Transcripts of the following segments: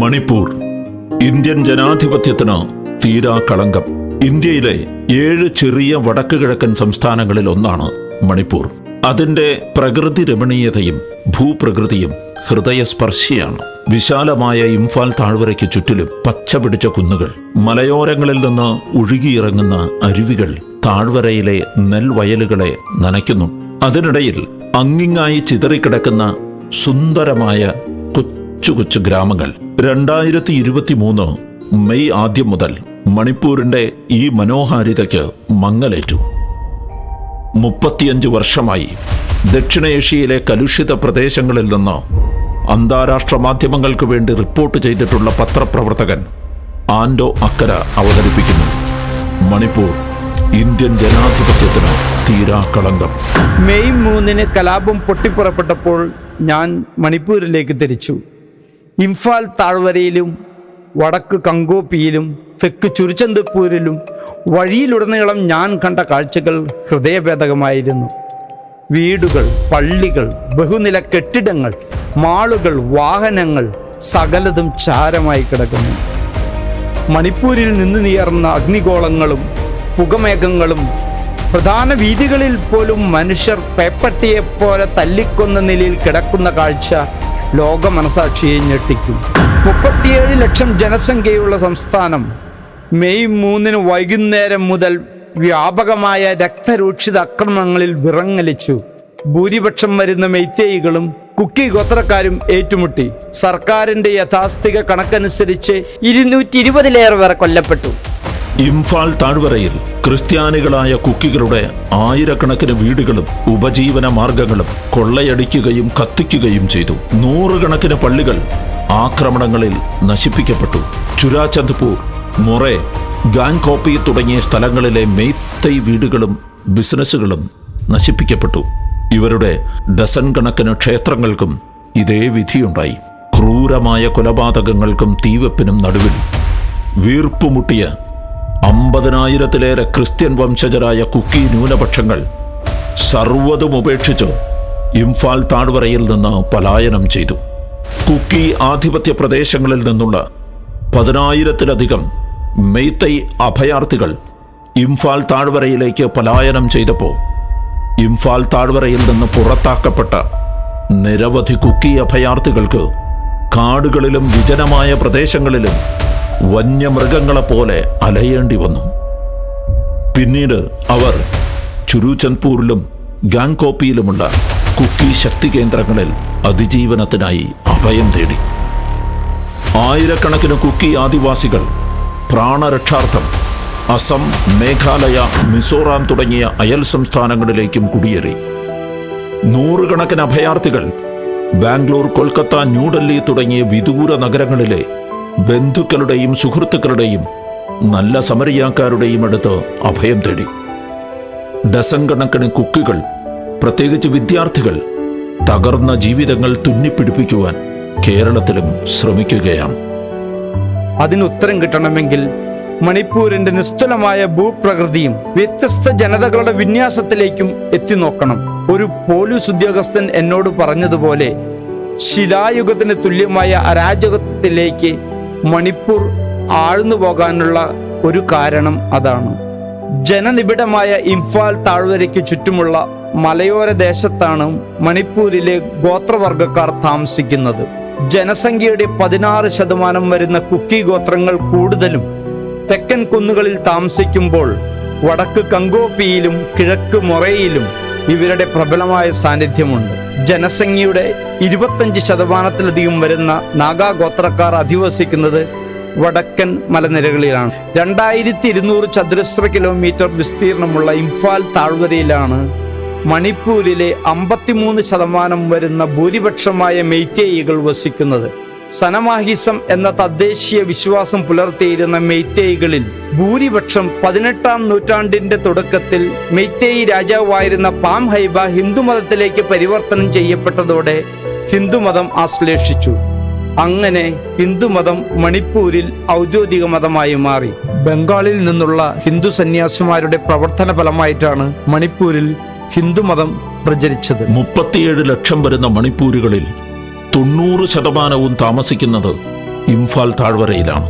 Manipur. Indian ജനാധിപത്യത്തിന് തീരാ കളങ്കം. ഇന്ത്യയിലെ ഏഴ് ചെറിയ വടക്ക് കിഴക്കൻ സംസ്ഥാനങ്ങളിൽ ഒന്നാണ് മണിപ്പൂർ. അതിന്റെ പ്രകൃതി രമണീയതയും ഭൂപ്രകൃതിയും ഹൃദയസ്പർശിയാണ്. വിശാലമായ ഇംഫാൽ താഴ്വരയ്ക്ക് ചുറ്റിലും പച്ച പിടിച്ച കുന്നുകൾ മലയോരങ്ങളിൽ നിന്ന് ഒഴുകിയിറങ്ങുന്ന അരുവികൾ താഴ്വരയിലെ നെൽവയലുകളെ നനയ്ക്കുന്നു. അതിനിടയിൽ അങ്ങിങ്ങായി ചിതറിക്കിടക്കുന്ന സുന്ദരമായ കൊച്ചു കൊച്ചു ഗ്രാമങ്ങൾ. രണ്ടായിരത്തി ഇരുപത്തി മൂന്ന് മെയ് ആദ്യം മുതൽ മണിപ്പൂരിന്റെ ഈ മനോഹാരിതയ്ക്ക് മങ്ങലേറ്റു. മുപ്പത്തിയഞ്ച് വർഷമായി ദക്ഷിണേഷ്യയിലെ കലുഷിത പ്രദേശങ്ങളിൽ നിന്ന് അന്താരാഷ്ട്ര മാധ്യമങ്ങൾക്ക് വേണ്ടി റിപ്പോർട്ട് ചെയ്തിട്ടുള്ള പത്രപ്രവർത്തകൻ ആൻഡോ അക്കര അവതരിപ്പിക്കുന്നു. മണിപ്പൂർ ഇന്ത്യൻ ജനാധിപത്യത്തിന് തീരാ കളങ്കം. മെയ് മൂന്നിന് കലാപം പൊട്ടിപ്പുറപ്പെട്ടപ്പോൾ ഞാൻ മണിപ്പൂരിലേക്ക് തിരിച്ചു. ഇംഫാൽ താഴ്വരയിലും വടക്ക് കങ്കോപ്പിയിലും തെക്ക് ചുരുച്ചന്തപ്പൂരിലും വഴിയിലുടനീളം ഞാൻ കണ്ട കാഴ്ചകൾ ഹൃദയഭേദകമായിരുന്നു. വീടുകൾ പള്ളികൾ ബഹുനില കെട്ടിടങ്ങൾ മാളുകൾ വാഹനങ്ങൾ സകലതും ചാരമായി കിടക്കുന്നു. മണിപ്പൂരിൽ നിന്ന് നീർന്ന അഗ്നിഗോളങ്ങളും പുകമേഘങ്ങളും പ്രധാന വീതികളിൽ പോലും മനുഷ്യർ പേപ്പട്ടിയെപ്പോലെ തല്ലിക്കൊന്ന നിലയിൽ കിടക്കുന്ന കാഴ്ച ലോക മനസാക്ഷിയെ ഞെട്ടിക്കും. മുപ്പത്തിയേഴ് ലക്ഷം ജനസംഖ്യയുള്ള സംസ്ഥാനം മെയ് മൂന്നിന് വൈകുന്നേരം മുതൽ വ്യാപകമായ രക്തരൂക്ഷിത അക്രമങ്ങളിൽ വിറങ്ങലിച്ചു. ഭൂരിപക്ഷം വരുന്ന മെയ്ത്തേയികളും കുക്കി ഗോത്രക്കാരും ഏറ്റുമുട്ടി. സർക്കാരിന്റെ യഥാസ്ഥിക കണക്കനുസരിച്ച് ഇരുന്നൂറ്റി ഇരുപതിലേറെ വരെ കൊല്ലപ്പെട്ടു. ഇംഫാൽ താഴ്വരയിൽ ക്രിസ്ത്യാനികളായ കുക്കികളുടെ ആയിരക്കണക്കിന് വീടുകളും ഉപജീവന മാർഗങ്ങളും കൊള്ളയടിക്കുകയും കത്തിക്കുകയും ചെയ്തു. നൂറുകണക്കിന് പള്ളികൾ ആക്രമണങ്ങളിൽ നശിപ്പിക്കപ്പെട്ടു. ചുരാചന്ദ്പൂർ മൊറെ ഗാൻകോപ്പി തുടങ്ങിയ സ്ഥലങ്ങളിലെ മെയ്ത്തൈ വീടുകളും ബിസിനസ്സുകളും നശിപ്പിക്കപ്പെട്ടു. ഇവരുടെ ഡസൻ കണക്കിന് ക്ഷേത്രങ്ങൾക്കും ഇതേ വിധിയുണ്ടായി. ക്രൂരമായ കൊലപാതകങ്ങൾക്കും തീവെപ്പിനും നടുവിൽ വീർപ്പുമുട്ടിയ അമ്പതിനായിരത്തിലേറെ ക്രിസ്ത്യൻ വംശജരായ കുക്കി ന്യൂനപക്ഷങ്ങൾ സർവതും ഉപേക്ഷിച്ച് ഇംഫാൽ താഴ്വരയിൽ നിന്ന് പലായനം ചെയ്തു. കുക്കി ആധിപത്യ പ്രദേശങ്ങളിൽ നിന്നുള്ള പതിനായിരത്തിലധികം മെയ്ത്തൈ അഭയാർത്ഥികൾ ഇംഫാൽ താഴ്വരയിലേക്ക് പലായനം ചെയ്തപ്പോൾ ഇംഫാൽ താഴ്വരയിൽ നിന്ന് പുറത്താക്കപ്പെട്ട നിരവധി കുക്കി അഭയാർത്ഥികൾക്ക് കാടുകളിലും വിജനമായ പ്രദേശങ്ങളിലും വന്യമൃഗങ്ങളെപ്പോലെ അലയേണ്ടി വന്നു. പിന്നീട് അവർ ചുരുചന്ദ്പൂരിലും ഗാങ്കോപ്പിയിലുമുള്ള കുക്കി ശക്തി കേന്ദ്രങ്ങളിൽ അതിജീവനത്തിനായി അഭയം തേടി. ആയിരക്കണക്കിന് കുക്കി ആദിവാസികൾ പ്രാണരക്ഷാർത്ഥം അസം മേഘാലയ മിസോറാം തുടങ്ങിയ അയൽ സംസ്ഥാനങ്ങളിലേക്കും കുടിയേറി. നൂറുകണക്കിന് അഭയാർത്ഥികൾ ബാംഗ്ലൂർ കൊൽക്കത്ത ന്യൂഡൽഹി തുടങ്ങിയ വിദൂര നഗരങ്ങളിലെ ബന്ധുക്കളുടെയും സുഹൃത്തുക്കളുടെയും നല്ല സമരിയാക്കാരുടെയും അടുത്ത് അഭയം തേടി. ഡസൻ കണക്കിന് കുക്കികൾ പ്രത്യേകിച്ച് വിദ്യാർത്ഥികൾ തകർന്ന ജീവിതങ്ങൾ തുന്നിപ്പിടിപ്പിക്കുവാൻ കേരളത്തിലും ശ്രമിക്കുകയാണ്. അതിന് ഉത്തരം കിട്ടണമെങ്കിൽ മണിപ്പൂരിന്റെ നിസ്തുലമായ ഭൂപ്രകൃതിയും വ്യത്യസ്ത ജനതകളുടെ വിന്യാസത്തിലേക്കും എത്തി നോക്കണം ഒരു പോലീസ് ഉദ്യോഗസ്ഥൻ എന്നോട് പറഞ്ഞതുപോലെ ശിലായുഗത്തിന് തുല്യമായ അരാജകത്വത്തിലേക്ക് മണിപ്പൂർ ആഴ്ന്നു പോകാനുള്ള ഒരു കാരണം അതാണ്. ജനനിബിഡമായ ഇംഫാൽ താഴ്വരയ്ക്ക് ചുറ്റുമുള്ള മലയോര ദേശത്താണ് മണിപ്പൂരിലെ ഗോത്രവർഗക്കാർ താമസിക്കുന്നത്. ജനസംഖ്യയുടെ പതിനാറ് ശതമാനം വരുന്ന കുക്കി ഗോത്രങ്ങൾ കൂടുതലും തെക്കൻ കുന്നുകളിൽ താമസിക്കുമ്പോൾ വടക്ക് കങ്കോപ്പിയിലും കിഴക്ക് മൊറയിലും ഇവരുടെ പ്രബലമായ സാന്നിധ്യമുണ്ട്. ജനസംഖ്യയുടെ ഇരുപത്തഞ്ച് ശതമാനത്തിലധികം വരുന്ന നാഗാ ഗോത്രക്കാർ അധിവസിക്കുന്നത് വടക്കൻ മലനിരകളിലാണ്. രണ്ടായിരത്തി ഇരുന്നൂറ് ചതുരശ്ര കിലോമീറ്റർ വിസ്തീർണമുള്ള ഇംഫാൽ താഴ്വരയിലാണ് മണിപ്പൂരിലെ അമ്പത്തിമൂന്ന് ശതമാനം വരുന്ന ഭൂരിപക്ഷമായ മെയ്ത്തേയികൾ വസിക്കുന്നത്. സനമാഹിസം എന്ന തദ്ദേശീയ വിശ്വാസം പുലർത്തിയിരുന്ന മെയ്ത്തേയികളിൽ ഭൂരിപക്ഷം പതിനെട്ടാം നൂറ്റാണ്ടിന്റെ തുടക്കത്തിൽ മെയ്ത്തേയി രാജാവായിരുന്ന പാം ഹൈബ ഹിന്ദുമതത്തിലേക്ക് പരിവർത്തനം ചെയ്യപ്പെട്ടതോടെ ഹിന്ദുമതം ആശ്ലേഷിച്ചു. അങ്ങനെ ഹിന്ദുമതം മണിപ്പൂരിൽ ഔദ്യോഗിക മതമായി മാറി. ബംഗാളിൽ നിന്നുള്ള ഹിന്ദു സന്യാസിമാരുടെ പ്രവർത്തന ഫലമായിട്ടാണ് മണിപ്പൂരിൽ ഹിന്ദുമതം പ്രചരിച്ചത്. മുപ്പത്തിയേഴ് ലക്ഷം വരുന്ന മണിപ്പൂരുകളിൽ തൊണ്ണൂറ് ശതമാനവും താമസിക്കുന്നത് ഇംഫാൽ താഴ്വരയിലാണ്.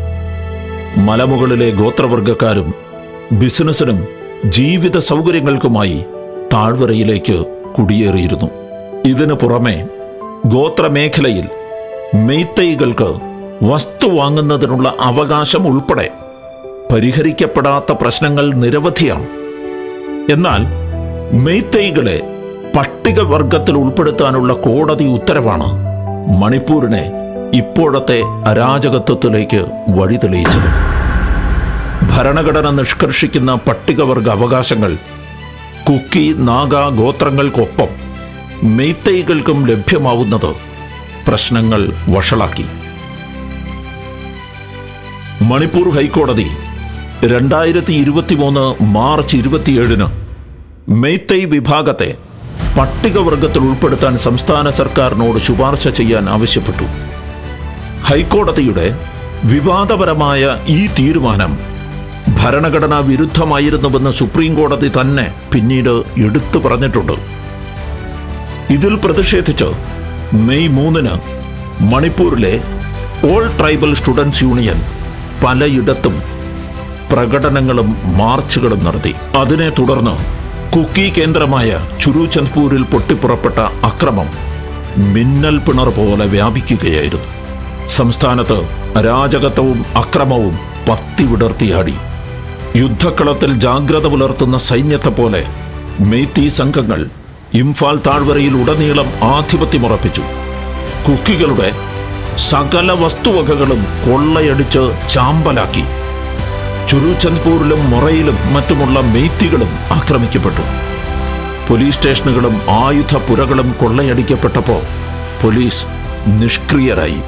മലമുകളിലെ ഗോത്രവർഗക്കാരും ബിസിനസ്സിനും ജീവിത സൗകര്യങ്ങൾക്കുമായി താഴ്വരയിലേക്ക് കുടിയേറിയിരുന്നു. ഇതിനു പുറമെ ഗോത്രമേഖലയിൽ മെയ്ത്തൈകൾക്ക് വസ്തു വാങ്ങുന്നതിനുള്ള അവകാശം ഉൾപ്പെടെ പരിഹരിക്കപ്പെടാത്ത പ്രശ്നങ്ങൾ നിരവധിയാണ്. എന്നാൽ മെയ്ത്തൈകളെ പട്ടികവർഗത്തിൽ ഉൾപ്പെടുത്താനുള്ള കോടതി ഉത്തരവാണ് മണിപ്പൂരിനെ ഇപ്പോഴത്തെ അരാജകത്വത്തിലേക്ക് വഴി തെളിയിച്ചത്. ഭരണഘടന നിഷ്കർഷിക്കുന്ന പട്ടികവർഗ അവകാശങ്ങൾ കുക്കി നാഗ ഗോത്രങ്ങൾക്കൊപ്പം മെയ്ത്തൈകൾക്കും ലഭ്യമാവുന്നത് പ്രശ്നങ്ങൾ വഷളാക്കി. മണിപ്പൂർ ഹൈക്കോടതി രണ്ടായിരത്തി ഇരുപത്തിമൂന്ന് മാർച്ച് ഇരുപത്തിയേഴിന് മെയ്ത്തൈ വിഭാഗത്തെ പട്ടികവർഗത്തിൽ ഉൾപ്പെടുത്താൻ സംസ്ഥാന സർക്കാരിനോട് ശുപാർശ ചെയ്യാൻ ആവശ്യപ്പെട്ടു. ഹൈക്കോടതിയുടെ വിവാദപരമായ ഈ തീരുമാനം ഭരണഘടനാ വിരുദ്ധമായിരുന്നുവെന്ന് സുപ്രീം കോടതി തന്നെ പിന്നീട് എടുത്തു പറഞ്ഞിട്ടുണ്ട്. ഇതിൽ പ്രതിഷേധിച്ച് മെയ് മൂന്നിന് മണിപ്പൂരിലെ ഓൾ ട്രൈബൽ സ്റ്റുഡൻസ് യൂണിയൻ പലയിടത്തും പ്രകടനങ്ങളും മാർച്ചുകളും നടത്തി. അതിനെ തുടർന്ന് കുക്കി കേന്ദ്രമായ ചുരുചന്ദ്പൂരിൽ പൊട്ടിപ്പുറപ്പെട്ട അക്രമം മിന്നൽ പിണർ പോലെ വ്യാപിക്കുകയായിരുന്നു. സംസ്ഥാനത്ത് അരാജകത്വവും അക്രമവും പത്തി വിടർത്തിയാടി യുദ്ധക്കളത്തിൽ ജാഗ്രത പുലർത്തുന്ന സൈന്യത്തെ പോലെ മെയ്ത്തി സംഘങ്ങൾ ഇംഫാൽ താഴ്വരയിൽ ഉടനീളം ആധിപത്യമുറപ്പിച്ചു. കുക്കികളുടെ സകല വസ്തുവകകളും കൊള്ളയടിച്ച് ചാമ്പലാക്കി. ചുരുചന്ദ്പൂരിലും മൊറയിലും മറ്റുമുള്ള മെയ്ത്തികളും ആക്രമിക്കപ്പെട്ടു. പോലീസ് സ്റ്റേഷനുകളും ആയുധ പുരകളും കൊള്ളയടിക്കപ്പെട്ടപ്പോൾ പോലീസ് നിഷ്ക്രിയരായി.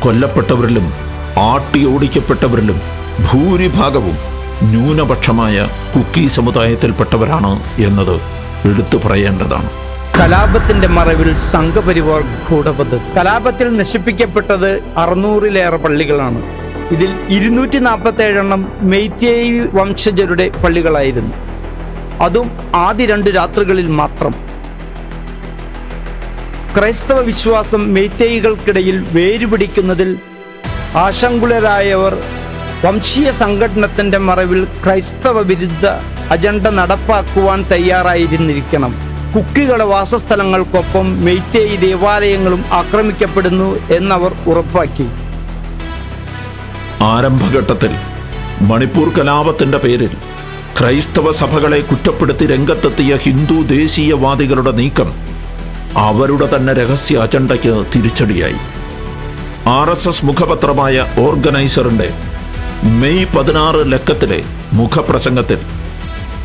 കൊല്ലപ്പെട്ടവരിലും ആട്ടിയോടിക്കപ്പെട്ടവരിലും ഭൂരിഭാഗവും ന്യൂനപക്ഷമായ കുക്കി സമുദായത്തിൽപ്പെട്ടവരാണ് എന്നത് എടുത്തു പറയേണ്ടതാണ്. കലാപത്തിന്റെ മറവിൽ സംഘപരിവാർ കൂടപത് കലാപത്തിൽ നശിപ്പിക്കപ്പെട്ടത് അറുന്നൂറിലേറെ പള്ളികളാണ്. ഇതിൽ ഇരുന്നൂറ്റി നാൽപ്പത്തി ഏഴെണ്ണം മെയ്തേയി വംശജരുടെ പള്ളികളായിരുന്നു. അതും ആദ്യ രണ്ട് രാത്രികളിൽ മാത്രം. ക്രൈസ്തവ വിശ്വാസം മെയ്ത്തേയികൾക്കിടയിൽ വേരുപിടിക്കുന്നതിൽ ആശങ്കുലരായവർ വംശീയ സംഘടനത്തിന്റെ മറവിൽ ക്രൈസ്തവ വിരുദ്ധ അജണ്ട നടപ്പാക്കുവാൻ തയ്യാറായിരുന്നിരിക്കണം. കുക്കികളുടെ വാസസ്ഥലങ്ങൾക്കൊപ്പം മെയ്ത്തേയി ദേവാലയങ്ങളും ആക്രമിക്കപ്പെടുന്നു എന്നവർ ഉറപ്പാക്കി. ആരംഭഘട്ടത്തിൽ മണിപ്പൂർ കലാപത്തിന്റെ പേരിൽ ക്രൈസ്തവ സഭകളെ കുറ്റപ്പെടുത്തി രംഗത്തെത്തിയ ഹിന്ദു ദേശീയവാദികളുടെ നീക്കം അവരുടെ തന്നെ രഹസ്യ അജണ്ടയ്ക്ക് തിരിച്ചടിയായി. ആർ എസ് എസ് മുഖപത്രമായ ഓർഗനൈസറിന്റെ മെയ് പതിനാറ് ലക്കത്തിലെ മുഖപ്രസംഗത്തിൽ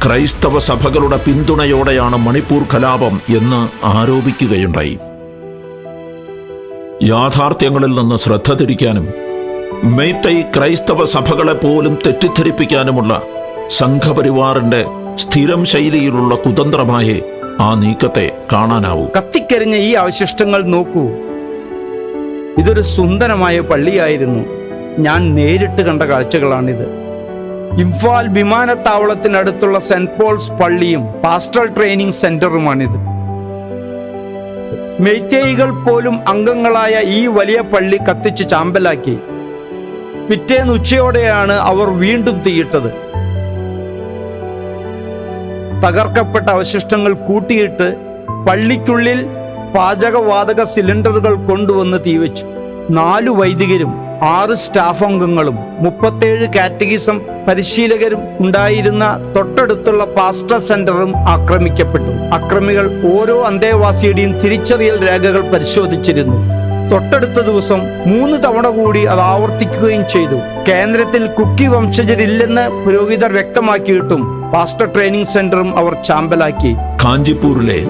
ക്രൈസ്തവ സഭകളുടെ പിന്തുണയോടെയാണ് മണിപ്പൂർ കലാപം എന്ന് ആരോപിക്കുകയുണ്ടായി. യാഥാർത്ഥ്യങ്ങളിൽ നിന്ന് ശ്രദ്ധ തിരിക്കാനും മെയ്ത്തൈ ക്രൈസ്തവ സഭകളെ പോലും തെറ്റിദ്ധരിപ്പിക്കാനുമുള്ള സംഘപരിവാറിന്റെ സ്ഥിരം ശൈലിയിലുള്ള കുതന്ത്രമായേ ആ നീക്കത്തെ കാണാനാവൂ. കത്തിക്കരിഞ്ഞ ഈ അവശിഷ്ടങ്ങൾ നോക്കൂ. ഇതൊരു സുന്ദരമായ പള്ളിയായിരുന്നു. ഞാൻ നേരിട്ട് കണ്ട കാഴ്ചകളാണിത്. ഇംഫാൽ വിമാനത്താവളത്തിനടുത്തുള്ള സെന്റ് പോൾസ് പള്ളിയും പാസ്റ്റൽ ട്രെയിനിങ് സെന്ററുമാണിത്. മെയ്തേയികൾ പോലും അംഗങ്ങളായ ഈ വലിയ പള്ളി കത്തിച്ച് ചാമ്പലാക്കി. പിറ്റേന്ന് ഉച്ചയോടെയാണ് അവർ വീണ്ടും തീയിട്ടത്. തകർക്കപ്പെട്ട അവശിഷ്ടങ്ങൾ കൂട്ടിയിട്ട് പള്ളിക്കുള്ളിൽ പാചകവാതക സിലിണ്ടറുകൾ കൊണ്ടുവന്ന് തീവച്ചു. നാലു വൈദികരും ആറ് സ്റ്റാഫ് അംഗങ്ങളും മുപ്പത്തേഴ് കാറ്റഗീസം പരിശീലകരും ഉണ്ടായിരുന്ന തൊട്ടടുത്തുള്ള പാസ്റ്റർ സെന്ററും ആക്രമിക്കപ്പെട്ടു. അക്രമികൾ ഓരോ അന്തേവാസിയുടെയും തിരിച്ചറിയൽ രേഖകൾ പരിശോധിച്ചിരുന്നു. തൊട്ടടുത്ത ദിവസം മൂന്ന് തവണ കൂടി അത് ആവർത്തിക്കുകയും ചെയ്തു. കേന്ദ്രത്തിൽ കുക്കി വംശജരില്ലെന്ന് പുരോഹിതർ വ്യക്തമാക്കിയിട്ടും പാസ്റ്റർ ട്രെയിനിങ് സെന്ററും അവർ ചാമ്പലാക്കി. കാഞ്ചിപ്പൂരിലെ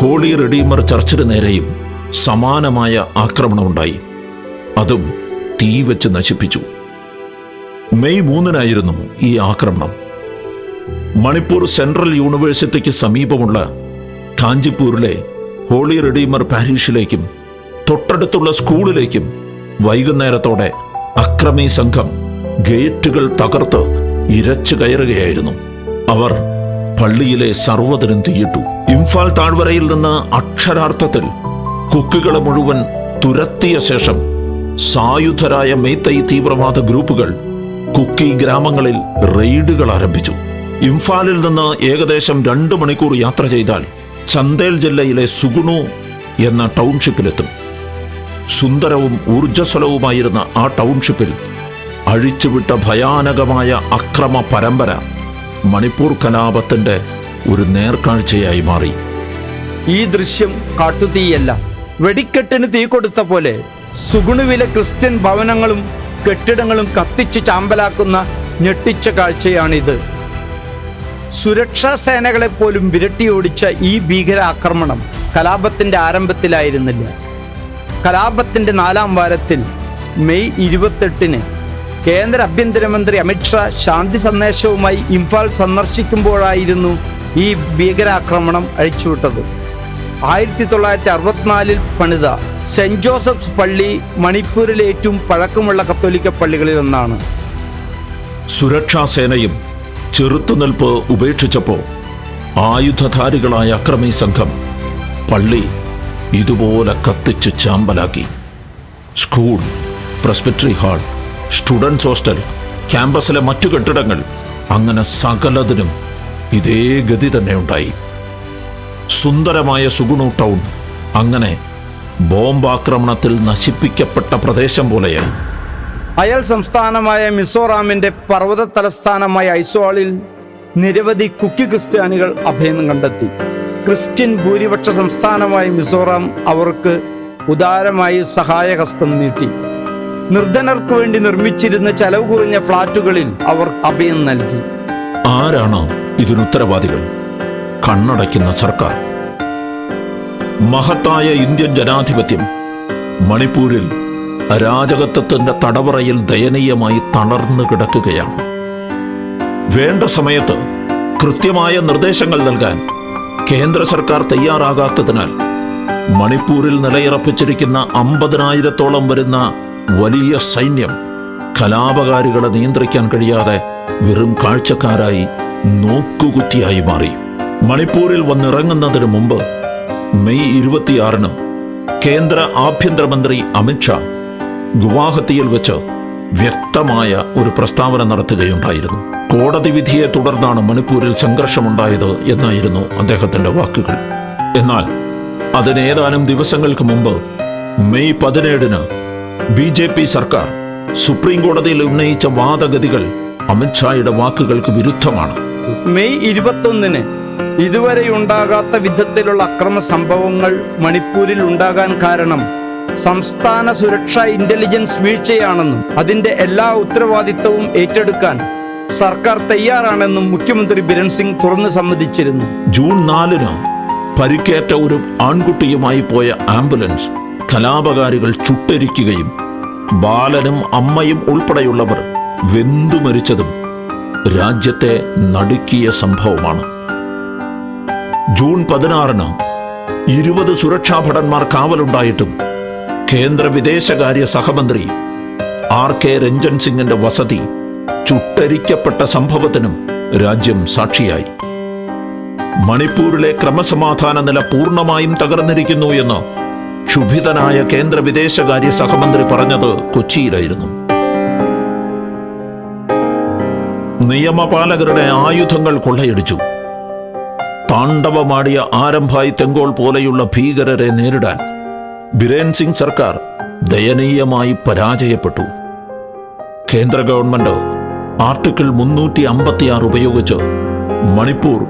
ഹോളി റെഡീമർ ചർച്ചിന് നേരെയും സമാനമായ ആക്രമണമുണ്ടായി. അതും തീ വെച്ച് നശിപ്പിച്ചു. മെയ് മൂന്നിനായിരുന്നു ഈ ആക്രമണം. മണിപ്പൂർ സെൻട്രൽ യൂണിവേഴ്സിറ്റിക്ക് സമീപമുള്ള കാഞ്ചിപ്പൂരിലെ ഹോളി റെഡീമർ പാരീഷിലേക്കും തൊട്ടടുത്തുള്ള സ്കൂളിലേക്കും വൈകുന്നേരത്തോടെ അക്രമി സംഘം ഗേറ്റുകൾ തകർത്ത് ഇരച്ചു കയറുകയായിരുന്നു. അവർ പള്ളിയിലെ സർവതിനും തീയിട്ടു. ഇംഫാൽ താഴ്വരയിൽ നിന്ന് അക്ഷരാർത്ഥത്തിൽ കുക്കുകളെ മുഴുവൻ തുരത്തിയ ശേഷം സായുധരായ മേത്തൈ തീവ്രവാദ ഗ്രൂപ്പുകൾ കുക്കി ഗ്രാമങ്ങളിൽ റെയ്ഡുകൾ ആരംഭിച്ചു. ഇംഫാലിൽ നിന്ന് ഏകദേശം രണ്ട് മണിക്കൂർ യാത്ര ചെയ്താൽ ചന്തേൽ ജില്ലയിലെ സുഗുണു എന്ന ടൗൺഷിപ്പിലെത്തും. സുന്ദരവും ഊർജസ്വലവുമായിരുന്ന ആ ടൗൺഷിപ്പിൽ അഴിച്ചുവിട്ട ഭയാനകമായ അക്രമ പരമ്പര മണിപ്പൂർ കലാപത്തിന്റെ ഒരു നേർക്കാഴ്ചയായി മാറി. ഈ ദൃശ്യം കാട്ടുതീയല്ല. വെടിക്കെട്ടിന് തീ കൊടുത്ത പോലെ സുഗുണുവിലെ ക്രിസ്ത്യൻ ഭവനങ്ങളും കെട്ടിടങ്ങളും കത്തിച്ച് ചാമ്പലാക്കുന്ന ഞെട്ടിച്ച കാഴ്ചയാണിത്. സുരക്ഷാ സേനകളെ പോലും വിരട്ടിയോടിച്ച ഈ ഭീകരാക്രമണം കലാപത്തിന്റെ ആരംഭത്തിലായിരുന്നില്ല. കലാപത്തിന്റെ നാലാം വാരത്തിൽ മെയ് ഇരുപത്തെട്ടിന് കേന്ദ്ര ആഭ്യന്തരമന്ത്രി അമിത്ഷാ ശാന്തി സന്ദേശവുമായി ഇംഫാൽ സന്ദർശിക്കുമ്പോഴായിരുന്നു ഈ ഭീകരാക്രമണം അഴിച്ചുവിട്ടത്. ആയിരത്തി തൊള്ളായിരത്തി അറുപത്തിനാലിൽ പണിത സെന്റ് ജോസഫ്സ് പള്ളി മണിപ്പൂരിലെ ഏറ്റവും പഴക്കമുള്ള കത്തോലിക്ക പള്ളികളിൽ ഒന്നാണ് സുരക്ഷാ സേനയും ചെറുത്തുനിൽപ്പ് ഉപേക്ഷിച്ചപ്പോൾ ആയുധധാരികളായ അക്രമി സംഘം പള്ളി ഇതുപോലെ കത്തിച്ച് ചാമ്പലാക്കി. School presbytery hall students hostel ക്യാമ്പസിലെ മറ്റു കെട്ടിടങ്ങൾ അങ്ങനെ സകലതിനും ഇതേ ഗതി തന്നെ ഉണ്ടായി. സുന്ദരമായ സുഗുണു ടൗൺ അങ്ങനെ ബോംബാക്രമണത്തിൽ നശിപ്പിക്കപ്പെട്ട പ്രദേശം പോലെയായി അയൽ സംസ്ഥാനമായ മിസോറാമിന്റെ പർവത തലസ്ഥാനമായ ഐസോളിൽ നിരവധി കുക്കി ക്രിസ്ത്യാനികൾ അഭയം കണ്ടെത്തി. ക്രിസ്ത്യൻ ഭൂരിപക്ഷ സംസ്ഥാനമായ മിസോറാം അവർക്ക് ഉദാരമായി സഹായഹസ്തം നീട്ടി. നിർധനർക്ക് വേണ്ടി നിർമ്മിച്ചിരുന്ന ചെലവ് കുറഞ്ഞ ഫ്ളാറ്റുകളിൽ അവർ അഭയം നൽകി. ആരാണ് ഇതിനുത്തരവാദികൾ കണ്ണടയ്ക്കുന്ന സർക്കാർ. മഹത്തായ ഇന്ത്യൻ ജനാധിപത്യം മണിപ്പൂരിൽ അരാജകത്വത്തിന്റെ തടവറയിൽ ദയനീയമായി തളർന്നു കിടക്കുകയാണ്. വേണ്ട സമയത്ത് കൃത്യമായ നിർദ്ദേശങ്ങൾ നൽകാൻ കേന്ദ്ര സർക്കാർ തയ്യാറാകാത്തതിനാൽ മണിപ്പൂരിൽ നിലയുറപ്പിച്ചിരിക്കുന്ന അമ്പതിനായിരത്തോളം വരുന്ന വലിയ സൈന്യം കലാപകാരികളെ നിയന്ത്രിക്കാൻ കഴിയാതെ വെറും കാഴ്ചക്കാരായി നോക്കുകുത്തിയായി മാറി. മണിപ്പൂരിൽ വന്നിറങ്ങുന്നതിന് മുമ്പ് മെയ് ഇരുപത്തിയാറിന് കേന്ദ്ര ആഭ്യന്തരമന്ത്രി അമിത്ഷാ ഗുവാഹത്തിയിൽ വെച്ച് വ്യക്തമായ ഒരു പ്രസ്താവന നടത്തുകയുണ്ടായിരുന്നു. കോടതി വിധിയെ തുടർന്നാണ് മണിപ്പൂരിൽ സംഘർഷമുണ്ടായത് എന്നായിരുന്നു അദ്ദേഹത്തിന്റെ വാക്കുകൾ. എന്നാൽ അതിനേതാനും ദിവസങ്ങൾക്ക് മുമ്പ് മെയ് പതിനേഴിന് ബി ജെ പി സർക്കാർ സുപ്രീം കോടതിയിൽ ഉന്നയിച്ച വാദഗതികൾ അമിത്ഷായുടെ വാക്കുകൾക്ക് വിരുദ്ധമാണ്. മെയ് ഇരുപത്തൊന്നിന് ഇതുവരെ ഉണ്ടാകാത്ത വിധത്തിലുള്ള അക്രമ സംഭവങ്ങൾ മണിപ്പൂരിൽ ഉണ്ടാകാൻ കാരണം സംസ്ഥാന സുരക്ഷാ ഇന്റലിജൻസ് വീഴ്ചയാണെന്നും അതിന്റെ എല്ലാ ഉത്തരവാദിത്തവും ഏറ്റെടുക്കാൻ സർക്കാർ തയ്യാറാണെന്നും മുഖ്യമന്ത്രി ബിരൺ സിംഗ് തുറന്നു സമ്മതിച്ചിരുന്നു. ജൂൺ നാലിന് പരിക്കേറ്റ ഒരു ആൺകുട്ടിയുമായി പോയ ആംബുലൻസ് കലാപകാരികൾ ചുട്ടരിക്കുകയും ബാലനും അമ്മയും ഉൾപ്പെടെയുള്ളവർ വെന്തു മരിച്ചതും രാജ്യത്തെ നടുക്കിയ സംഭവമാണ്. ജൂൺ പതിനാറിന് ഇരുപത് സുരക്ഷാ ഭടന്മാർ കാവലുണ്ടായിട്ടും കേന്ദ്ര വിദേശകാര്യ സഹമന്ത്രി ആർ കെ രഞ്ജൻ സിംഗിന്റെ വസതി ചുട്ടരിക്കപ്പെട്ട സംഭവത്തിനും രാജ്യം സാക്ഷിയായി. മണിപ്പൂരിലെ ക്രമസമാധാന നില പൂർണമായും തകർന്നിരിക്കുന്നു എന്ന് ക്ഷുഭിതനായ കേന്ദ്ര വിദേശകാര്യ സഹമന്ത്രി പറഞ്ഞത് കൊച്ചിയിലായിരുന്നു. നിയമപാലകരുടെ ആയുധങ്ങൾ കൊള്ളയടിച്ചു. താണ്ഡവമാടിയ ആരംഭായി തെങ്കോൾ പോലെയുള്ള ഭീകരരെ നേരിടാൻ ബിരേൻ സിംഗ് സർക്കാർ ദയനീയമായി പരാജയപ്പെട്ടു. കേന്ദ്ര ഗവൺമെന്റ് ആർട്ടിക്കിൾ മുന്നൂറ്റി അമ്പത്തിയാറ് ഉപയോഗിച്ച് മണിപ്പൂർ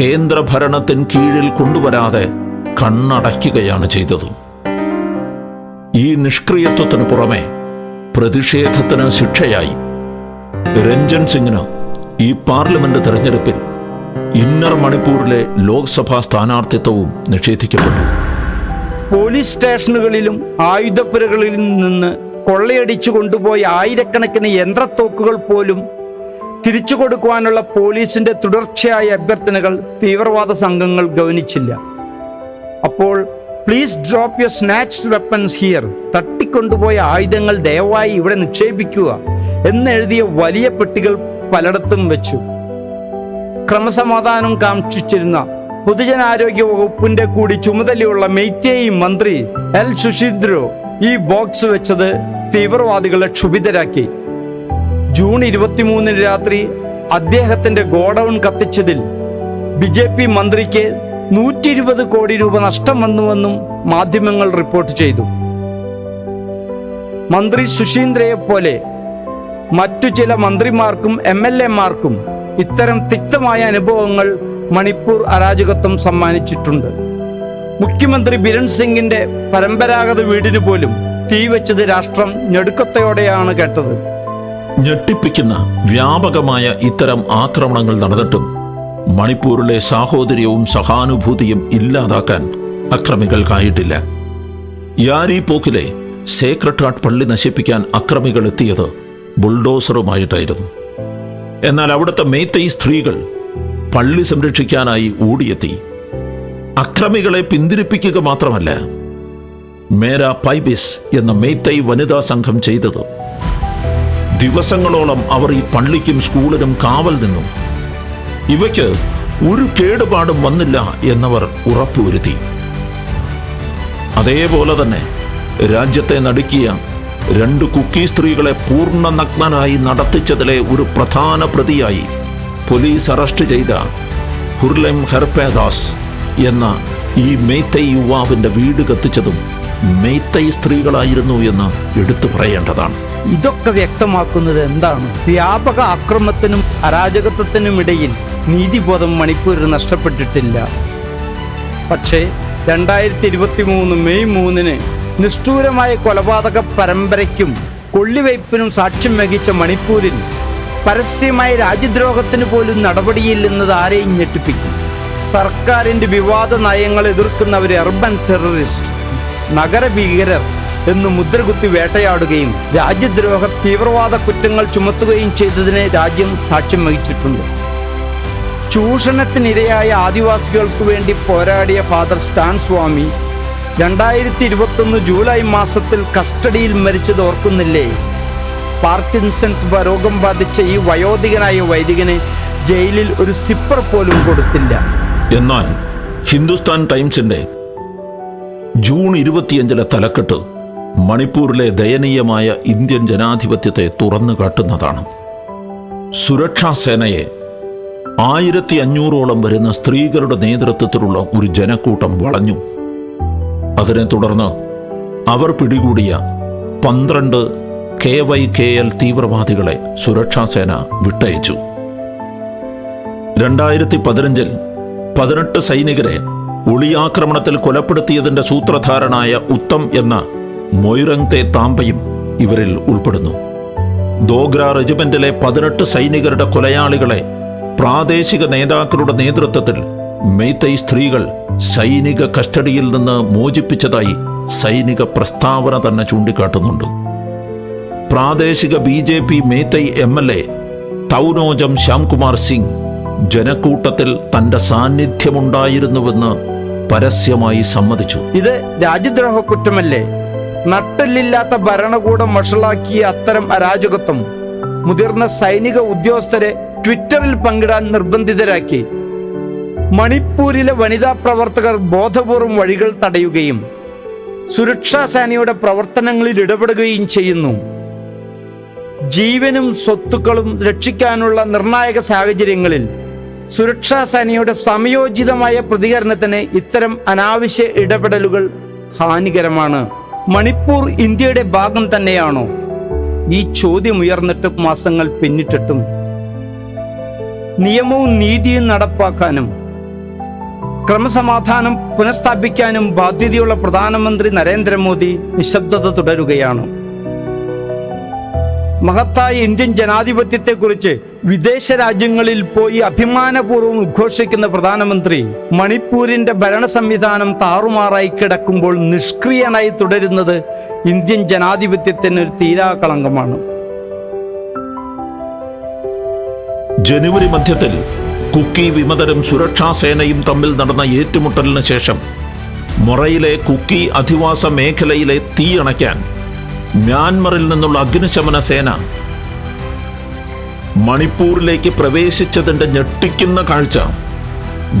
കേന്ദ്ര ഭരണത്തിന് കീഴിൽ കൊണ്ടുവരാതെ കണ്ണടയ്ക്കുകയാണ് ചെയ്തത്. ഈ നിഷ്ക്രിയത്വത്തിന് പുറമെ പ്രതിഷേധത്തിന് ശിക്ഷയായി. രഞ്ജൻ സിംഗിന് ഈ പാർലമെന്റ് തെരഞ്ഞെടുപ്പിൽ ഇന്നർ മണിപ്പൂരിലെ ലോക്സഭാ സ്ഥാനാർത്ഥിത്വവും നിഷേധിക്കപ്പെട്ടു. പോലീസ് സ്റ്റേഷനുകളിലും ആയുധപ്പുരകളിലും നിന്ന് കൊള്ളയടിച്ചു കൊണ്ടുപോയ ആയിരക്കണക്കിന് യന്ത്രത്തോക്കുകൾ പോലും തിരിച്ചു കൊടുക്കുവാനുള്ള പോലീസിന്റെ തുടർച്ചയായ അഭ്യർത്ഥനകൾ തീവ്രവാദ സംഘങ്ങൾ ഗവനിച്ചില്ല. അപ്പോൾ please drop your snatched weapons here തട്ടിക്കൊണ്ടുപോയ ആയുധങ്ങൾ ദയവായി ഇവിടെ നിക്ഷേപിക്കുക എന്നെഴുതിയ വലിയ പെട്ടികൾ പലയിടത്തും വെച്ചു. ക്രമസമാധാനം കാക്ഷിച്ചിരുന്ന പൊതുജനാരോഗ്യ വകുപ്പിന്റെ കൂടി ചുമതലയുള്ള മെയ്ത്തേയി മന്ത്രി എൽ. സുശീന്ദ്രോ ഈ ബോക്സ് വെച്ചത് തീവ്രവാദികളെ ക്ഷുഭിതരാക്കി. ജൂൺ ഇരുപത്തിമൂന്നിന് രാത്രി അദ്ദേഹത്തിന്റെ ഗോഡൌൺ കത്തിച്ചതിൽ ബി ജെ പി മന്ത്രിക്ക് നൂറ്റി ഇരുപത് കോടി രൂപ നഷ്ടം വന്നുവെന്നും മാധ്യമങ്ങൾ റിപ്പോർട്ട് ചെയ്തു. മന്ത്രി സുശീന്ദ്രയെ പോലെ മറ്റു ചില മന്ത്രിമാർക്കും എം എൽ എമാർക്കും ഇത്തരം തിക്തമായ അനുഭവങ്ങൾ മണിപ്പൂർ അരാജകത്വം സമ്മാനിച്ചിട്ടുണ്ട്. മുഖ്യമന്ത്രി ബിരൺ സിംഗിന്റെ പരമ്പരാഗത വീടിന് പോലും തീ വെച്ചത് രാഷ്ട്രം ഞെടുക്കത്തോടെയാണ് കേട്ടത്. ഞെട്ടിപ്പിക്കുന്ന വ്യാപകമായ ഇത്തരം ആക്രമണങ്ങൾ നടന്നിട്ടും മണിപ്പൂരിലെ സാഹോദര്യവും സഹാനുഭൂതിയും ഇല്ലാതാക്കാൻ അക്രമികൾക്കായിട്ടില്ല യാരി പോക്കിലെ സേക്രട്ട് ഹാർട്ട് പള്ളി നശിപ്പിക്കാൻ അക്രമികൾ എത്തിയത് ബുൾഡോസറുമായിട്ടായിരുന്നു. എന്നാൽ അവിടുത്തെ മേത്തൈ സ്ത്രീകൾ പള്ളി സംരക്ഷിക്കാനായി ഓടിയെത്തി അക്രമികളെ പിന്തിരിപ്പിക്കുക മാത്രമല്ല മേരാ പൈബിസ് എന്ന മേത്തൈ വനിതാ സംഘം ചെയ്തത്. ദിവസങ്ങളോളം അവർ ഈ പള്ളിക്കും സ്കൂളിനും കാവൽ നിന്നു. ഇവയ്ക്ക് ഒരു കേടുപാടും വന്നില്ല എന്നവർ ഉറപ്പുവരുത്തി. അതേപോലെ തന്നെ രാജ്യത്തെ നടുക്കിയ രണ്ട് കുക്കി സ്ത്രീകളെ പൂർണ നഗ്നനായി നടത്തിച്ചതിലെ ഒരു പ്രധാന പ്രതിയായി പോലീസ് അറസ്റ്റ് ചെയ്ത ഹുർലെം ഹെർപേദാസ്. എന്ന ഈ മേത്തൈ യുവാവിന്റെ വീട് കത്തിച്ചതും മേത്തൈ സ്ത്രീകളായിരുന്നു എന്ന് എടുത്തു പറയേണ്ടതാണ്. ഇതൊക്കെ വ്യക്തമാക്കുന്നത് എന്താണ്? വ്യാപക അക്രമത്തിനും അരാജകത്വത്തിനും ഇടയിൽ നീതിബോധം മണിപ്പൂരിൽ നഷ്ടപ്പെട്ടിട്ടില്ല. പക്ഷേ രണ്ടായിരത്തി ഇരുപത്തി മൂന്ന് മെയ് മൂന്നിന് നിഷ്ഠൂരമായ കൊലപാതക പരമ്പരയ്ക്കും കൊള്ളിവയ്പ്പിനും സാക്ഷ്യം വഹിച്ച മണിപ്പൂരിൽ പരസ്യമായ രാജ്യദ്രോഹത്തിന് പോലും നടപടിയില്ലെന്നത് ആരെയും ഞെട്ടിപ്പിക്കും. സർക്കാരിന്റെ വിവാദ നയങ്ങൾ എതിർക്കുന്നവർ അർബൻ ടെററിസ്റ്റ് നഗര ഭീകരർ എന്ന് മുദ്രകുത്തി വേട്ടയാടുകയും രാജ്യദ്രോഹ തീവ്രവാദ കുറ്റങ്ങൾ ചുമത്തുകയും ചെയ്തതിനെ രാജ്യം സാക്ഷ്യം വഹിച്ചിട്ടുണ്ട്. ചൂഷണത്തിനിരയായ ആദിവാസികൾക്ക് വേണ്ടി പോരാടിയ ഫാദർ സ്റ്റാൻ സ്വാമി രണ്ടായിരത്തി ഇരുപത്തൊന്ന് ജൂലൈ മാസത്തിൽ കസ്റ്റഡിയിൽ മരിച്ചത് ഓർക്കുന്നില്ലേ? പാർക്കിൻസൺസ് രോഗം ബാധിച്ച ഈ വയോധികനായ വൈദികന് ജയിലിൽ ഒരു സിപ്പർ പോലും കൊടുത്തില്ല. എന്നാൽ ഹിന്ദുസ്ഥാൻ ടൈംസിന്റെ ജൂൺ ഇരുപത്തിയഞ്ചിലെ തലക്കെട്ട് മണിപ്പൂരിലെ ദയനീയമായ ഇന്ത്യൻ ജനാധിപത്യത്തെ തുറന്നു കാട്ടുന്നതാണ്. സുരക്ഷാ സേനയെ ആയിരത്തി അഞ്ഞൂറോളം വരുന്ന സ്ത്രീകളുടെ നേതൃത്വത്തിലുള്ള ഒരു ജനക്കൂട്ടം വളഞ്ഞു. അതിനെ തുടർന്ന് അവർ പിടികൂടിയ പന്ത്രണ്ട് കെ വൈ കെ എൽ തീവ്രവാദികളെ സുരക്ഷാ സേന വിട്ടയച്ചു. രണ്ടായിരത്തി പതിനഞ്ചിൽ പതിനെട്ട് സൈനികരെ ഒളിയാക്രമണത്തിൽ കൊലപ്പെടുത്തിയതിന്റെ സൂത്രധാരനായ ഉത്തം എന്ന മൊയ്റങ് തേ താമ്പയും ഇവരിൽ ഉൾപ്പെടുന്നു. ദോഗ്ര റെജിമെന്റിലെ പതിനെട്ട് സൈനികരുടെ കൊലയാളികളെ പ്രാദേശിക നേതാക്കളുടെ നേതൃത്വത്തിൽ മെയ്തൈ സ്ത്രീകൾ സൈനിക കസ്റ്റഡിയിൽ നിന്ന് മോചിപ്പിച്ചതായി സൈനിക പ്രസ്താവന തന്നെ ചൂണ്ടിക്കാട്ടുന്നുണ്ട്. പ്രാദേശിക B J P Meitei M L A Thounaojam Shyamkumar Singh ജനക്കൂട്ടത്തിൽ തന്റെ സാന്നിധ്യമുണ്ടായിരുന്നുവെന്ന് പരസ്യമായി സമ്മതിച്ചു. ഇത് രാജ്യദ്രോഹ കുറ്റമല്ലേ? നട്ടല്ലില്ലാത്ത ഭരണകൂടം വഷളാക്കിയ അത്തരം അരാജകത്വം മുതിർന്ന സൈനിക ഉദ്യോഗസ്ഥരെ ട്വിറ്ററിൽ പങ്കിടാൻ നിർബന്ധിതരാക്കി. മണിപ്പൂരിലെ വനിതാ പ്രവർത്തകർ ബോധപൂർവം വഴികൾ തടയുകയും സുരക്ഷാ സേനയുടെ പ്രവർത്തനങ്ങളിൽ ഇടപെടുകയും ചെയ്യുന്നു. ജീവനും സ്വത്തുക്കളും രക്ഷിക്കാനുള്ള നിർണായക സാഹചര്യങ്ങളിൽ സുരക്ഷാ സേനയുടെ സമയോചിതമായ പ്രതികരണത്തിന് ഇത്തരം അനാവശ്യ ഇടപെടലുകൾ ഹാനികരമാണ്. മണിപ്പൂർ ഇന്ത്യയുടെ ഭാഗം തന്നെയാണോ? ഈ ചോദ്യം ഉയർന്നിട്ട് മാസങ്ങൾ പിന്നിട്ടിട്ടും. നിയമവും നീതിയും നടപ്പാക്കാനും ക്രമസമാധാനം പുനഃസ്ഥാപിക്കാനും ബാധ്യതയുള്ള പ്രധാനമന്ത്രി നരേന്ദ്രമോദി നിശബ്ദത തുടരുകയാണ്. മഹത്തായ ഇന്ത്യൻ ജനാധിപത്യത്തെക്കുറിച്ച് വിദേശ രാജ്യങ്ങളിൽ പോയി അഭിമാനപൂർവം ഉദ്ഘോഷിക്കുന്ന പ്രധാനമന്ത്രി മണിപ്പൂരിന്റെ ഭരണ സംവിധാനം താറുമാറായി കിടക്കുമ്പോൾ നിഷ്ക്രിയനായി തുടരുന്നത് ഇന്ത്യൻ ജനാധിപത്യത്തിന് ഒരു തീരാകളങ്കമാണ്. ജനുവരി മധ്യത്തിൽ കുക്കി വിമതരും സുരക്ഷാ സേനയും തമ്മിൽ നടന്ന ഏറ്റുമുട്ടലിന് ശേഷം മൊറയിലെ കുക്കി അധിവാസ മേഖലയിലെ തീയണയ്ക്കാൻ മ്യാൻമറിൽ നിന്നുള്ള അഗ്നിശമന സേന മണിപ്പൂരിലേക്ക് പ്രവേശിച്ചതിന്റെ ഞെട്ടിക്കുന്ന കാഴ്ച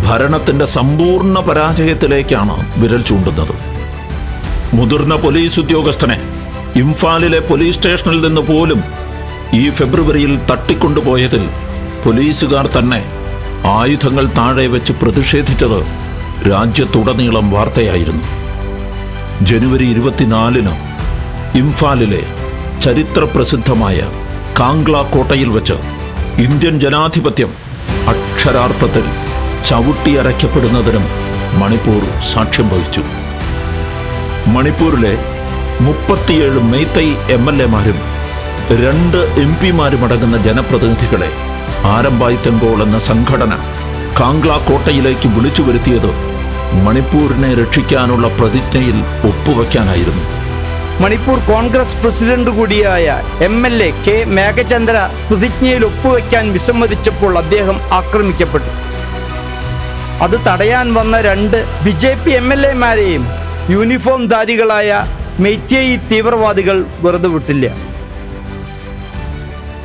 ഭരണത്തിന്റെ സമ്പൂർണ പരാജയത്തിലേക്കാണ് വിരൽ ചൂണ്ടുന്നത്. മുതിർന്ന പോലീസ് ഉദ്യോഗസ്ഥനെ ഇംഫാലിലെ പോലീസ് സ്റ്റേഷനിൽ നിന്ന് പോലും ഈ ഫെബ്രുവരിയിൽ തട്ടിക്കൊണ്ടുപോയതിൽ പോലീസുകാർ തന്നെ ആയുധങ്ങൾ താഴെ വെച്ച് പ്രതിഷേധിച്ചത് രാജ്യത്തുടനീളം വാർത്തയായിരുന്നു. ജനുവരി ഇരുപത്തിനാലിന് ഇംഫാലിലെ ചരിത്ര പ്രസിദ്ധമായ കാംഗ്ല കോട്ടയിൽ വച്ച് ഇന്ത്യൻ ജനാധിപത്യം അക്ഷരാർത്ഥത്തിൽ ചവിട്ടിയരയ്ക്കപ്പെടുന്നതിനും മണിപ്പൂർ സാക്ഷ്യം വഹിച്ചു. മണിപ്പൂരിലെ മുപ്പത്തിയേഴ് മെയ്തൈ എം എൽ എമാരും രണ്ട് എം പിമാരുമടങ്ങുന്ന ജനപ്രതിനിധികളെ ആരംഭായ് തെങ്കോൾ എന്ന സംഘടന കാംഗ്ല കോട്ടയിലേക്ക് വിളിച്ചു വരുത്തിയത് മണിപ്പൂരിനെ രക്ഷിക്കാനുള്ള പ്രതിജ്ഞയിൽ ഒപ്പുവെക്കാനായിരുന്നു മണിപ്പൂർ കോൺഗ്രസ് പ്രസിഡന്റ് കൂടിയായ M L A K Meghachandra പ്രതിജ്ഞയിൽ ഒപ്പുവെക്കാൻ വിസമ്മതിച്ചപ്പോൾ അദ്ദേഹം ആക്രമിക്കപ്പെട്ടു. അത് തടയാൻ വന്ന രണ്ട് B J P M L എമാരെയും uniform ധാരികളായ മെയ്ത്തേയി തീവ്രവാദികൾ വെറുതെ വിട്ടില്ല.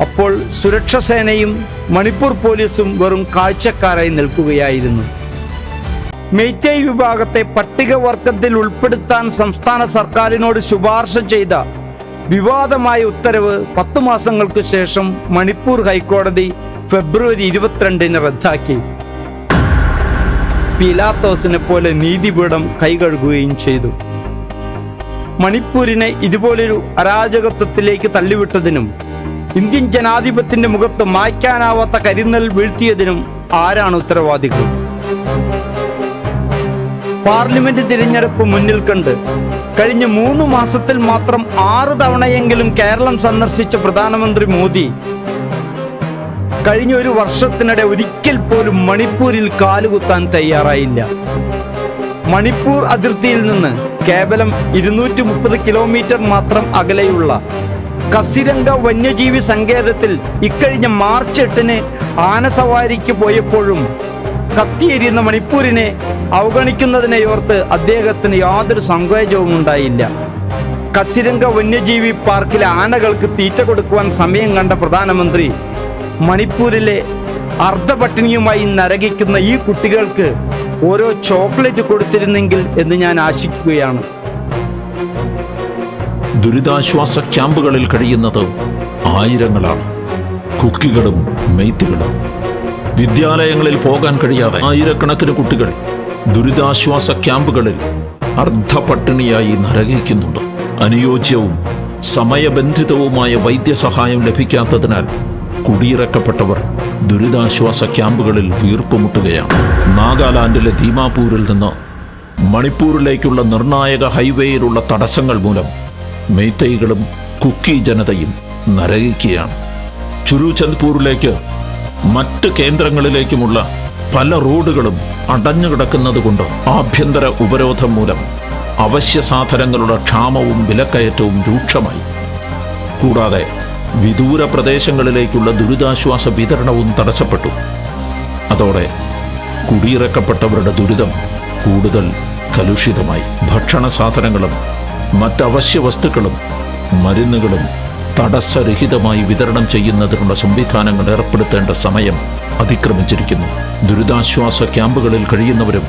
അപ്പോൾ സുരക്ഷാ സേനയും മണിപ്പൂർ പോലീസും വെറും കാഴ്ചക്കാരായി നിൽക്കുകയായിരുന്നു. മെയ്റ്റേയ് വിഭാഗത്തെ പട്ടികവർഗത്തിൽ ഉൾപ്പെടുത്താൻ സംസ്ഥാന സർക്കാരിനോട് ശുപാർശ ചെയ്ത വിവാദമായ ഉത്തരവ് പത്തു മാസങ്ങൾക്ക് ശേഷം മണിപ്പൂർ ഹൈക്കോടതി ഫെബ്രുവരി ഇരുപത്തിരണ്ടിന് റദ്ദാക്കി. പിലാത്തോസിനെ പോലെ നീതിപീഠം കൈകഴുകുകയും ചെയ്തു. മണിപ്പൂരിനെ ഇതുപോലൊരു അരാജകത്വത്തിലേക്ക് തള്ളിവിട്ടതിനും ഇന്ത്യൻ ജനാധിപത്യത്തിന്റെ മുഖത്ത് മായ്ക്കാനാവാത്ത കരിന്നൽ വീഴ്ത്തിയതിനും ആരാണ് ഉത്തരവാദികൾ? പാർലമെന്റ് തിരഞ്ഞെടുപ്പ് മുന്നിൽ കണ്ട് കഴിഞ്ഞ മൂന്ന് മാസത്തിൽ മാത്രം ആറ് തവണയെങ്കിലും കേരളം സന്ദർശിച്ച പ്രധാനമന്ത്രി മോദി. കഴിഞ്ഞ ഒരു വർഷത്തിനിടെ ഒരിക്കൽ പോലും മണിപ്പൂരിൽ കാലുകുത്താൻ തയ്യാറായില്ല. മണിപ്പൂർ അതിർത്തിയിൽ നിന്ന് കേവലം ഇരുന്നൂറ്റി മുപ്പത് കിലോമീറ്റർ മാത്രം അകലെയുള്ള കസിരംഗ വന്യജീവി സങ്കേതത്തിൽ ഇക്കഴിഞ്ഞ മാർച്ച് എട്ടിന് ആനസവാരിക്ക് പോയപ്പോഴും കത്തിയെരിയുന്ന മണിപ്പൂരിനെ അവഗണിക്കുന്നതിനെയോർത്ത് അദ്ദേഹത്തിന് യാതൊരു സങ്കോചവും ഉണ്ടായില്ല. കസിരംഗ വന്യജീവി പാർക്കിലെ ആനകൾക്ക് തീറ്റ കൊടുക്കുവാൻ സമയം കണ്ട പ്രധാനമന്ത്രി മണിപ്പൂരിലെ അർദ്ധപട്ടിണിയുമായി നരകിക്കുന്ന ഈ കുട്ടികൾക്ക് ഓരോ ചോക്ലേറ്റ് കൊടുത്തിരുന്നെങ്കിൽ എന്ന് ഞാൻ ആശിക്കുകയാണ്. ദുരിതാശ്വാസ ക്യാമ്പുകളിൽ കഴിയുന്നത് ആയിരങ്ങളാണ്. കുക്കികളും മെയ്ത്തുകളും. വിദ്യാലയങ്ങളിൽ പോകാൻ കഴിയാതെ ആയിരക്കണക്കിന് കുട്ടികൾ ദുരിതാശ്വാസ ക്യാമ്പുകളിൽ അർദ്ധപട്ടിണിയായി നരകിക്കുന്നുണ്ട് അനുയോജ്യവും സമയബന്ധിതവുമായ വൈദ്യസഹായം ലഭിക്കാത്തതിനാൽ കുടിയിറക്കപ്പെട്ടവർ ദുരിതാശ്വാസ ക്യാമ്പുകളിൽ വീർപ്പുമുട്ടുകയാണ് നാഗാലാൻഡിലെ ദീമാപൂരിൽ നിന്ന് മണിപ്പൂരിലേക്കുള്ള നിർണായക ഹൈവേയിലുള്ള തടസ്സങ്ങൾ മൂലം മെയ്തൈകളും കുക്കി ജനതയും നരകിക്കുകയാണ് ചുരുചന്ദ്പൂരിലേക്ക് മറ്റ് കേന്ദ്രങ്ങളിലേക്കുമുള്ള പല റോഡുകളും അടഞ്ഞുകിടക്കുന്നത് കൊണ്ട് ആഭ്യന്തര ഉപരോധം മൂലം അവശ്യ സാധനങ്ങളുടെ ക്ഷാമവും വിലക്കയറ്റവും രൂക്ഷമായി. കൂടാതെ വിദൂര പ്രദേശങ്ങളിലേക്കുള്ള ദുരിതാശ്വാസ വിതരണവും തടസ്സപ്പെട്ടു. അതോടെ കുടിയിറക്കപ്പെട്ടവരുടെ ദുരിതം കൂടുതൽ കലുഷിതമായി. ഭക്ഷണ സാധനങ്ങളും മറ്റവശ്യ വസ്തുക്കളും മരുന്നുകളും തടസ്സരഹിതമായി വിതരണം ചെയ്യുന്നതിനുള്ള സംവിധാനങ്ങൾ ഏർപ്പെടുത്തേണ്ട സമയം അതിക്രമിച്ചിരിക്കുന്നു. ദുരിതാശ്വാസ ക്യാമ്പുകളിൽ കഴിയുന്നവരും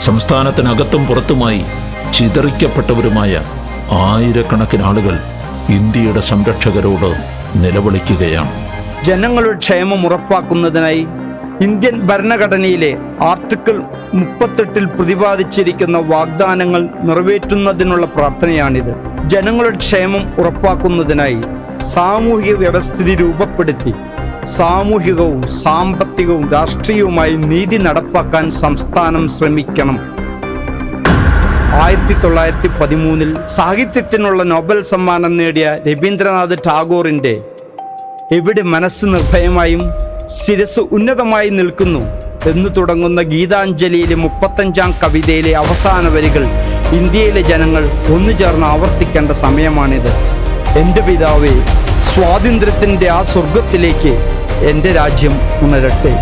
സംസ്ഥാനത്തിനകത്തും പുറത്തുമായി ചിതറിക്കപ്പെട്ടവരുമായ ആയിരക്കണക്കിന് ആളുകൾ ഇന്ത്യയുടെ സംരക്ഷകരോട് നിലവിളിക്കുകയാണ്. ജനങ്ങളുടെ ക്ഷേമം ഉറപ്പാക്കുന്നതിനായി ഇന്ത്യൻ ഭരണഘടനയിലെ ആർട്ടിക്കിൾ മുപ്പത്തെട്ടിൽ പ്രതിപാദിച്ചിരിക്കുന്ന വാഗ്ദാനങ്ങൾ നിറവേറ്റുന്നതിനുള്ള പ്രാർത്ഥനയാണിത്. ജനങ്ങളുടെ ക്ഷേമം ഉറപ്പാക്കുന്നതിനായി സാമൂഹിക വ്യവസ്ഥിതി രൂപപ്പെടുത്തി സാമൂഹികവും സാമ്പത്തികവും രാഷ്ട്രീയവുമായി നീതി നടപ്പാക്കാൻ സംസ്ഥാനം ശ്രമിക്കണം. ആയിരത്തി തൊള്ളായിരത്തി പതിമൂന്നിൽ സാഹിത്യത്തിനുള്ള നോബൽ സമ്മാനം നേടിയ രവീന്ദ്രനാഥ് ടാഗോറിന്റെ എവിടെ മനസ്സ് നിർഭയമായും ശിരസ് ഉന്നതമായി നിൽക്കുന്നു എന്നു തുടങ്ങുന്ന ഗീതാഞ്ജലിയിലെ മുപ്പത്തഞ്ചാം കവിതയിലെ അവസാന വരികൾ ഇന്ത്യയിലെ ജനങ്ങൾ ഒന്നു ചേർന്ന് ആവർത്തിക്കേണ്ട സമയമാണിത്. എന്റെ പിതാവേ സ്വാതന്ത്ര്യത്തിന്റെ ആ സ്വർഗത്തിലേക്ക് എന്റെ രാജ്യം ഉണരട്ടെ.